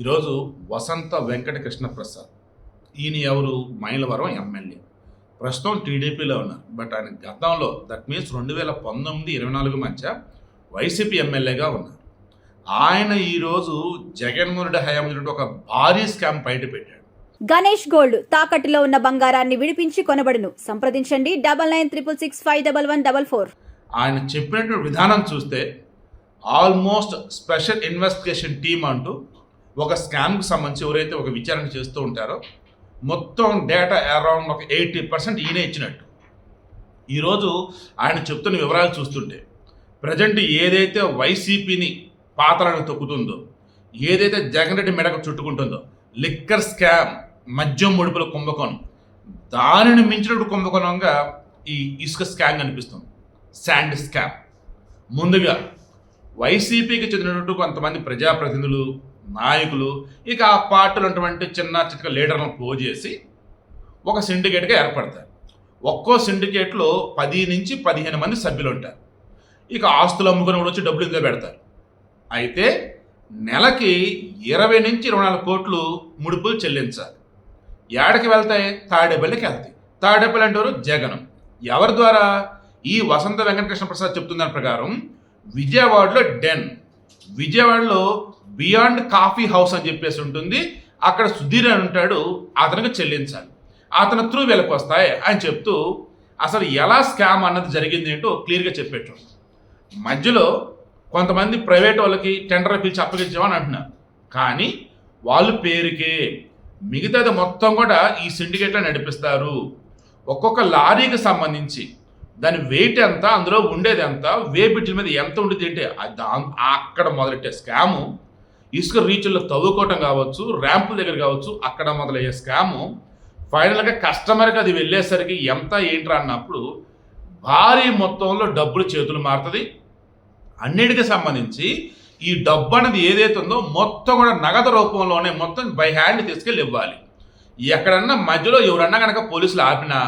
ఈరోజు వసంత వెంకటకృష్ణ ప్రసాద్. ఈయన ఎవరు? మైలవరం ఎమ్మెల్యే. ప్రస్తుతం టీడీపీలో ఉన్నారు. బట్ ఆయన గతంలో దట్ మీన్స్ రెండు వేల పంతొమ్మిది ఇరవై నాలుగు మధ్య వైసీపీ ఎమ్మెల్యేగా ఉన్నారు. ఆయన ఈరోజు జగన్మోహన్ రెడ్డి హయాం ఉన్నటువంటి ఒక భారీ స్కామ్ బయట పెట్టాడు. గణేష్ గోల్డ్ తాకట్టులో ఉన్న బంగారాన్ని విడిపించి కొనబడును. సంప్రదించండి. Double nine triple six five double one double four. ఆయన చెప్పినటువంటి విధానం చూస్తే ఆల్మోస్ట్ స్పెషల్ ఇన్వెస్టిగేషన్ టీమ్ అంటూ ఒక స్కామ్కి సంబంధించి ఎవరైతే ఒక విచారణ చేస్తూ ఉంటారో మొత్తం డేటా అరౌండ్ ఒక ఎయిటీ పర్సెంట్ ఈయనే ఇచ్చినట్టు. ఈరోజు ఆయన చెప్తున్న వివరాలు చూస్తుంటే ప్రజెంట్ ఏదైతే వైసీపీని పాతలను తొక్కుతుందో ఏదైతే జగన్ రెడ్డి మెడకు చుట్టుకుంటుందో లిక్కర్ స్కామ్ మద్యం ముడుపుల కుంభకోణం దానిని మించినటువంటి కుంభకోణంగా ఈ ఇసుక స్కామ్ కనిపిస్తుంది. శాండ్ స్కామ్ ముందుగా వైసీపీకి చెందినటువంటి కొంతమంది ప్రజాప్రతినిధులు నాయకులు ఇక ఆ పార్టీలో ఉన్నటువంటి చిన్న చిన్న లీడర్లను క్లోజ్ చేసి ఒక సిండికేట్గా ఏర్పడతారు. ఒక్కో సిండికేట్లో పది నుంచి పదిహేను మంది సభ్యులు ఉంటారు. ఇక ఆస్తులు అమ్ముకుని కూడా వచ్చి డబ్బులు ఇందులో పెడతారు. అయితే నెలకి ఇరవై నుంచి ఇరవై నాలుగు కోట్లు ముడుపులు చెల్లించాలి. ఏడకి వెళ్తాయి? తాడేపల్లికి వెళ్తాయి. తాడేపల్లి అంటారు జగనం. ఎవరి ద్వారా? ఈ వసంత వెంకటకృష్ణ ప్రసాద్ చెప్తున్న ప్రకారం విజయవాడలో డెన్. విజయవాడలో బియాండ్ కాఫీ హౌస్ అని చెప్పేసి ఉంటుంది. అక్కడ సుధీర్ అని ఉంటాడు. అతనికి చెల్లించాలి అతను త్రూ వీళ్ళకి వస్తాయి అని చెప్తూ అసలు ఎలా స్కామ్ అన్నది జరిగింది ఏంటో క్లియర్గా చెప్పేట్టు. మధ్యలో కొంతమంది ప్రైవేట్ వాళ్ళకి టెండర్ పిలిచి అప్పగించామని అంటున్నారు. కానీ వాళ్ళు పేరుకే. మిగతాది మొత్తం కూడా ఈ సిండికేట్లో నడిపిస్తారు. ఒక్కొక్క లారీకి సంబంధించి దాని వెయిట్ ఎంత అందులో ఉండేది ఎంత వే మీద ఎంత ఉండేది ఏంటి అక్కడ మొదలెట్టే స్కాము ఇసుక రీచ్ల్లో తవ్వుకోవటం కావచ్చు ర్యాంపుల దగ్గర కావచ్చు అక్కడ మొదలయ్యే స్కాము ఫైనల్గా కస్టమర్కి అది వెళ్ళేసరికి ఎంత ఏంట్రా అన్నప్పుడు భారీ మొత్తంలో డబ్బులు చేతులు మారుతుంది. అన్నిటికీ సంబంధించి ఈ డబ్బు అనేది ఏదైతే ఉందో మొత్తం కూడా నగదు రూపంలోనే మొత్తం బై హ్యాండ్ తీసుకెళ్ళి ఇవ్వాలి. ఎక్కడన్నా మధ్యలో ఎవరన్నా కనుక పోలీసులు ఆపినా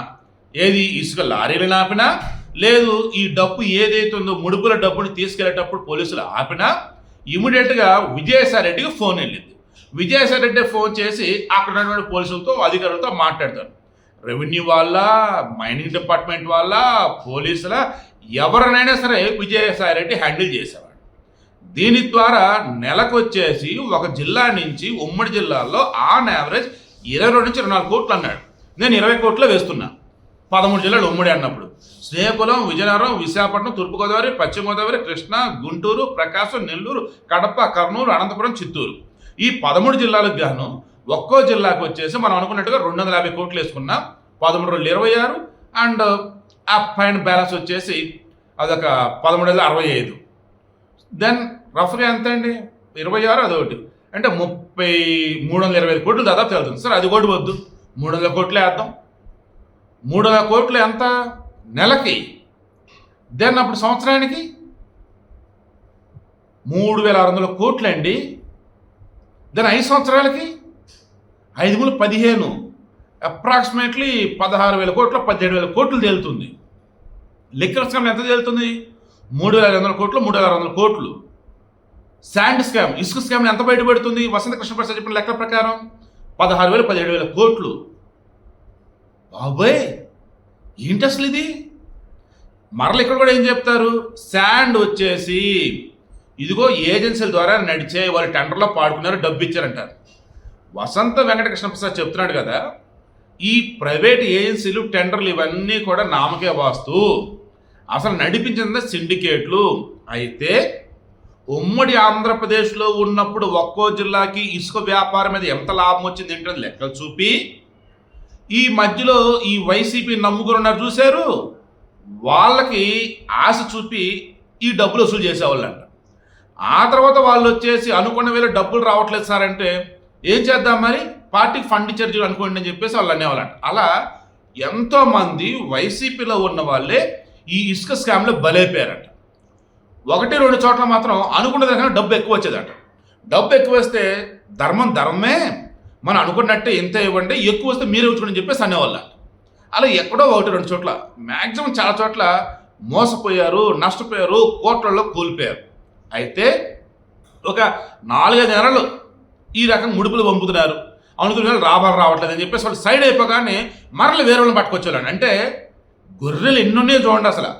ఏది ఇసుక లారీలను ఆపినా లేదు ఈ డబ్బు ఏదైతే ఉందో ముడుపుల డబ్బుని తీసుకెళ్ళేటప్పుడు పోలీసులు ఆపినా ఇమీడియట్గా విజయసాయి రెడ్డికి ఫోన్ వెళ్ళింది. విజయసాయి రెడ్డి ఫోన్ చేసి అక్కడ ఉన్నటువంటి పోలీసులతో అధికారులతో మాట్లాడతారు. రెవెన్యూ వాళ్ళ మైనింగ్ డిపార్ట్మెంట్ వాళ్ళ పోలీసుల ఎవరినైనా సరే విజయసాయి రెడ్డి హ్యాండిల్ చేసేవాడు. దీని ద్వారా నెలకొచ్చేసి ఒక జిల్లా నుంచి ఉమ్మడి జిల్లాలో ఆన్ యావరేజ్ ఇరవై రెండు నుంచి ఇరవై నాలుగు కోట్లు అన్నాడు. నేను ఇరవై కోట్లు వేస్తున్నా. పదమూడు జిల్లాలు ఉమ్మడి అన్నప్పుడు. శ్రీకాకుళం విజయనగరం విశాఖపట్నం తూర్పుగోదావరి పశ్చిమ గోదావరి కృష్ణా గుంటూరు ప్రకాశం నెల్లూరు కడప కర్నూలు అనంతపురం చిత్తూరు. ఈ పదమూడు జిల్లాలకు గాను ఒక్కో జిల్లాకు వచ్చేసి మనం అనుకున్నట్టుగా రెండు వందల యాభై కోట్లు వేసుకున్నాం పదమూడు రోజులు ఇరవై ఆరు అండ్ ఆ పైన బ్యాలెన్స్ వచ్చేసి అదొక పదమూడు వేల అరవై ఐదు. దెన్ రఫ్గా ఎంత అండి ఇరవై ఆరు అదొకటి అంటే ముప్పై మూడు వందల ఇరవై ఐదు కోట్లు దాదాపు వెళ్తుంది సార్ అది కూడా వద్దు మూడు వందల కోట్లు వేద్దాం. మూడు వేల కోట్లు ఎంత? నెలకి. దెన్ అప్పుడు సంవత్సరానికి? మూడు వేల ఆరు వందల కోట్లు అండి దెన్ ఐదు సంవత్సరాలకి? ఐదు మూడు పదిహేను. అప్రాక్సిమేట్లీ పదహారు వేల కోట్లు పదిహేడు వేల కోట్లు తేలుతుంది. లిక్కర్ స్కామ్ ఎంత తేలుతుంది? మూడు వేల ఐదు వందల కోట్లు మూడు వేల ఆరు వందల కోట్లు. శాండ్ స్కామ్ ఇసుక స్కామ్ ఎంత బయటపడుతుంది? వసంత కృష్ణప్రసాద్ చెప్పిన లెక్కల ప్రకారం పదహారు వేలు పదిహేడు వేల కోట్లు. బాబోయ్! ఏంటి అసలు ఇది? మరల ఇక్కడ కూడా ఏం చెప్తారు? శాండ్ వచ్చేసి ఇదిగో ఏజెన్సీల ద్వారా నడిచే వాళ్ళు టెండర్లో పాడుకున్నారు డబ్బు ఇచ్చారంటారు వసంత వెంకటకృష్ణ ప్రసాద్ చెప్తున్నాడు కదా ఈ ప్రైవేట్ ఏజెన్సీలు టెండర్లు ఇవన్నీ కూడా నామకే వాస్తు. అసలు నడిపించింది సిండికేట్లు. అయితే ఉమ్మడి ఆంధ్రప్రదేశ్లో ఉన్నప్పుడు ఒక్కో జిల్లాకి ఇసుక వ్యాపారం మీద ఎంత లాభం వచ్చింది ఏంటని లెక్కలు చూపి ఈ మధ్యలో ఈ వైసీపీ నమ్ముకుని ఉన్నారు చూశారు? వాళ్ళకి ఆశ చూపి ఈ డబ్బులు వసూలు చేసేవాళ్ళంట. ఆ తర్వాత వాళ్ళు వచ్చేసి అనుకున్న వేళ డబ్బులు రావట్లేదు సార్ అంటే ఏం చేద్దాం మరి? పార్టీకి ఫండ్ ఇచ్చారు అనుకోండి అని చెప్పేసి వాళ్ళు అనేవాళ్ళంట. అలా ఎంతోమంది వైసీపీలో ఉన్న వాళ్ళే ఈ ఇసుక స్కామ్లో బలైపోయారంట. ఒకటి రెండు చోట్ల మాత్రం అనుకున్న దగ్గర డబ్బు ఎక్కువ వచ్చేదట. డబ్బు ఎక్కువ వస్తే ధర్మం ధర్మమే మనం అనుకున్నట్టే ఇంత ఇవ్వండి ఎక్కువ వస్తే మీరే ఉంచుకోండి చెప్పేసి అనేవాళ్ళు అలా. ఎక్కడో ఒకటి రెండు చోట్ల మ్యాక్సిమం చాలా చోట్ల మోసపోయారు నష్టపోయారు కోట్లలో కోల్పోయారు. అయితే ఒక నాలుగైదు నెలలు ఈ రకం ముడుపులు పంపుతున్నారు. అనుకున్న రాబాలు రావట్లేదు అని చెప్పేసి వాళ్ళు సైడ్ అయిపోగానే మరల వేరే వాళ్ళని పట్టుకొచ్చేవాళ్ళు అంటే గొర్రెలు ఎన్నున్నాయో చూడండి అసలు.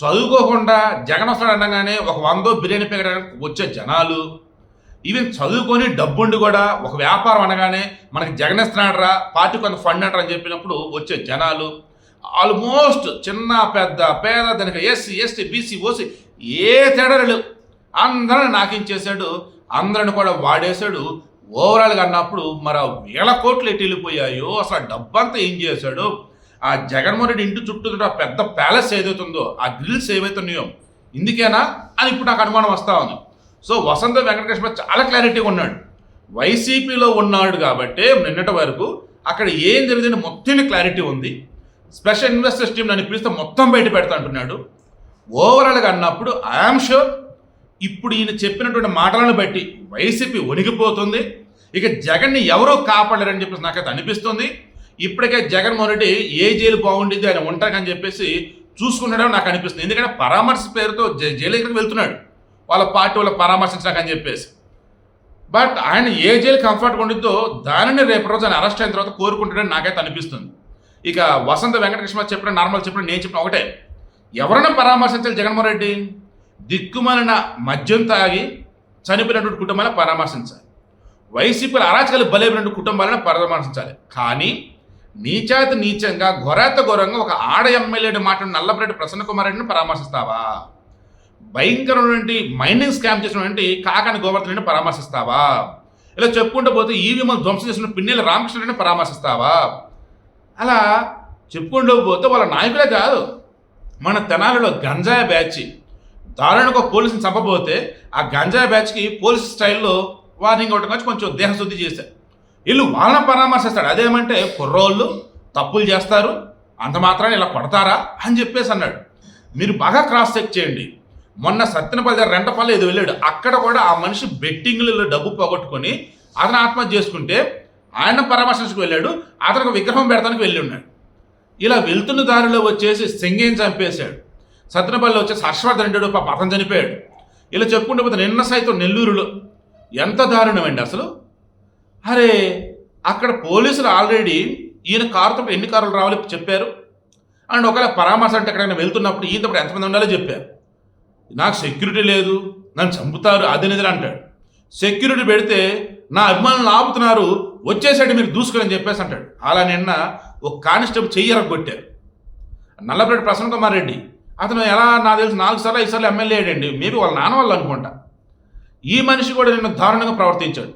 చదువుకోకుండా జగన్ వస్తాడు అనగానే ఒక వందో బిర్యానీ పెరగడానికి వచ్చే జనాలు ఈవెన్ చదువుకొని డబ్బుండి కూడా ఒక వ్యాపారం అనగానే మనకి జగన్ ఇస్తున్నాడు పార్టీ కొంత ఫండ్ అంటారు అని చెప్పినప్పుడు వచ్చే జనాలు ఆల్మోస్ట్ చిన్న పెద్ద పేద దానికి ఎస్సీ ఎస్టీ బీసీ ఓసీ ఏ తేడా లేవు అందరిని నాకించేశాడు అందరిని కూడా వాడేశాడు. ఓవరాల్గా అన్నప్పుడు మరి వేల కోట్లు ఎటు వెళ్ళిపోయాయో అసలు ఆ డబ్బంతా ఏం చేశాడు? ఆ జగన్మోహన్ రెడ్డి ఇంటి చుట్టూ పెద్ద ప్యాలెస్ ఏదైతుందో ఆ గ్రిల్స్ ఏవైతున్నాయో ఇందుకేనా అని ఇప్పుడు నాకు అనుమానం వస్తా ఉంది. సో వసంత వెంకటకృష్ణ చాలా క్లారిటీగా ఉన్నాడు. వైసీపీలో ఉన్నాడు కాబట్టి నిన్నటి వరకు అక్కడ ఏం జరిగిందని మొత్తం క్లారిటీ ఉంది. స్పెషల్ ఇన్వెస్టర్స్ టీం నన్ను పిలిస్తే మొత్తం బయట పెడతా అంటున్నాడు. ఓవరాల్గా అన్నప్పుడు ఐఆమ్ షూర్ ఇప్పుడు ఈయన చెప్పినటువంటి మాటలను బట్టి వైసీపీ వణిగిపోతుంది ఇక జగన్ని ఎవరో కాపాడరని చెప్పేసి నాకైతే అనిపిస్తుంది. ఇప్పటికే జగన్మోహన్ రెడ్డి ఏ జైలు బాగుండేది ఆయన ఉంటారని చెప్పేసి చూసుకున్నాడని నాకు అనిపిస్తుంది. ఎందుకంటే పరామర్శ పేరుతో జైలు దగ్గరికి వెళ్తున్నాడు. వాళ్ళ పార్టీ వాళ్ళ పరామర్శించడానికి చెప్పేసి. బట్ ఆయన ఏ జైలు కంఫర్ట్గా ఉండిద్దో దానిని రేపు రోజు ఆయన అరెస్ట్ అయిన తర్వాత కోరుకుంటాడని నాకైతే అనిపిస్తుంది. ఇక వసంత వెంకటకృష్ణ చెప్పిన నార్మల్ చెప్పిన నేను చెప్పిన ఒకటే. ఎవరైనా పరామర్శించాలి జగన్మోహన్ రెడ్డి? దిక్కుమాలిన మద్యం తాగి చనిపోయినటువంటి కుటుంబాలను పరామర్శించాలి. వైసీపీల అరాచకాలు బలైనటువంటి కుటుంబాలను పరామర్శించాలి. కానీ నీచాతి నీచంగా ఘోరాత ఘోరంగా ఒక ఆడ ఎమ్మెల్యేడు మాట నల్లపరెడ్డి ప్రసన్న కుమార్ రెడ్డిని పరామర్శిస్తావా? భయంకరమైనటువంటి మైనింగ్ స్కామ్ చేసినటువంటి కాకాని గోవర్ధన్ పరామర్శిస్తావా? ఇలా చెప్పుకుంటూ పోతే ఈవీఎంలు ధ్వంసం చేసిన పిన్నెల రామకృష్ణుడిని పరామర్శిస్తావా? అలా చెప్పుకుంటూ పోతే వాళ్ళ నాయకులే కాదు మన తెనాలిలో గంజాయి బ్యాచ్. దారుణంగా ఒక పోలీసుని చంపబోతే ఆ గంజాయి బ్యాచ్కి పోలీస్ స్టైల్లో వార్నింగ్ ఒకటి వచ్చి కొంచెం దేహశుద్ధి చేశారు వీళ్ళు వాళ్ళని పరామర్శిస్తాడు అదేమంటే కుర్రోళ్ళు తప్పులు చేస్తారు అంత మాత్రాన్ని ఇలా కొడతారా అని చెప్పేసి అన్నాడు. మీరు బాగా క్రాస్ చెక్ చేయండి. మొన్న సత్యనపల్లి దగ్గర రెంటపల్లి ఏదో వెళ్ళాడు. అక్కడ కూడా ఆ మనిషి బెట్టింగ్లలో డబ్బు పోగొట్టుకొని అతను ఆత్మహత్య చేసుకుంటే ఆయన పరామర్శించుకు వెళ్ళాడు అతనికి విగ్రహం పెడతానికి వెళ్ళి ఉన్నాడు. ఇలా వెళ్తున్న దారిలో వచ్చేసి సింగేని చంపేశాడు. సత్యనపల్లి వచ్చేసి హర్షవర్ధన్ అంటాడు పాప అతను చనిపోయాడు. ఇలా చెప్పుకుంటే పోతే నిన్న సైతం నెల్లూరులో ఎంత దారుణమండి అసలు. అరే అక్కడ పోలీసులు ఆల్రెడీ ఈయన కారుతో ఎన్ని కార్లు రావాలి చెప్పారు. అండ్ ఒకవేళ పరామర్శ అంటే ఎక్కడైనా వెళ్తున్నప్పుడు ఈయనతో ఎంతమంది ఉండాలో చెప్పారు. నాకు సెక్యూరిటీ లేదు నన్ను చంపుతారు అది నిధులు అంటాడు. సెక్యూరిటీ పెడితే నా అభిమానులు ఆపుతున్నారు వచ్చేసాడు మీరు దూసుకుని చెప్పేసి అంటాడు. అలా నిన్న ఒక కానిస్టేబుల్ చెయ్యరకు కొట్టారు. నల్లపరెడ్డి ప్రసన్న కుమార్ రెడ్డి. అతను ఎలా నాకు తెలిసి నాలుగు సార్లు ఐదు సార్లు ఎమ్మెల్యే అయ్యాడండి. మేబీ వాళ్ళ నాన్న వాళ్ళు అనుకుంటా. ఈ మనిషి కూడా నిన్న దారుణంగా ప్రవర్తించాడు.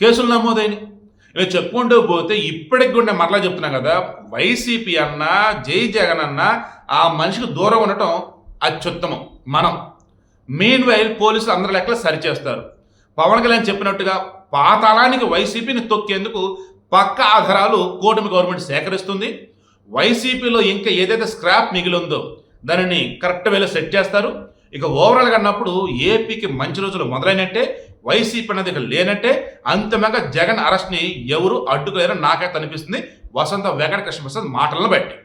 కేసులు నమోదైన ఇలా చెప్పుకుంటూ పోతే ఇప్పటికి కూడా నేను మరలా చెప్తున్నా కదా వైసీపీ అన్న జై జగన్ అన్న ఆ మనిషికి దూరం ఉండటం అత్యుత్తమం. మనం. మెయిన్ వైల్ పోలీసులు అందరి లెక్కలు సరిచేస్తారు. పవన్ కళ్యాణ్ చెప్పినట్టుగా పాతాళానికి వైసీపీని తొక్కేందుకు పక్క ఆధారాలు కూటమి గవర్నమెంట్ సేకరిస్తుంది. వైసీపీలో ఇంకా ఏదైతే స్క్రాప్ మిగిలిందో దానిని కరెక్ట్ వేలో సెట్ చేస్తారు. ఇక ఓవరాల్గా అన్నప్పుడు ఏపీకి మంచి రోజులు మొదలైనట్టే వైసీపీ అనేది ఇక లేనట్టే అంతిమంగా జగన్ అరెస్ట్ని ఎవరు అడ్డుకోలేరని నాకైతే అనిపిస్తుంది. వసంత వెంకట కృష్ణ ప్రసాద్ మాటలను బట్టి.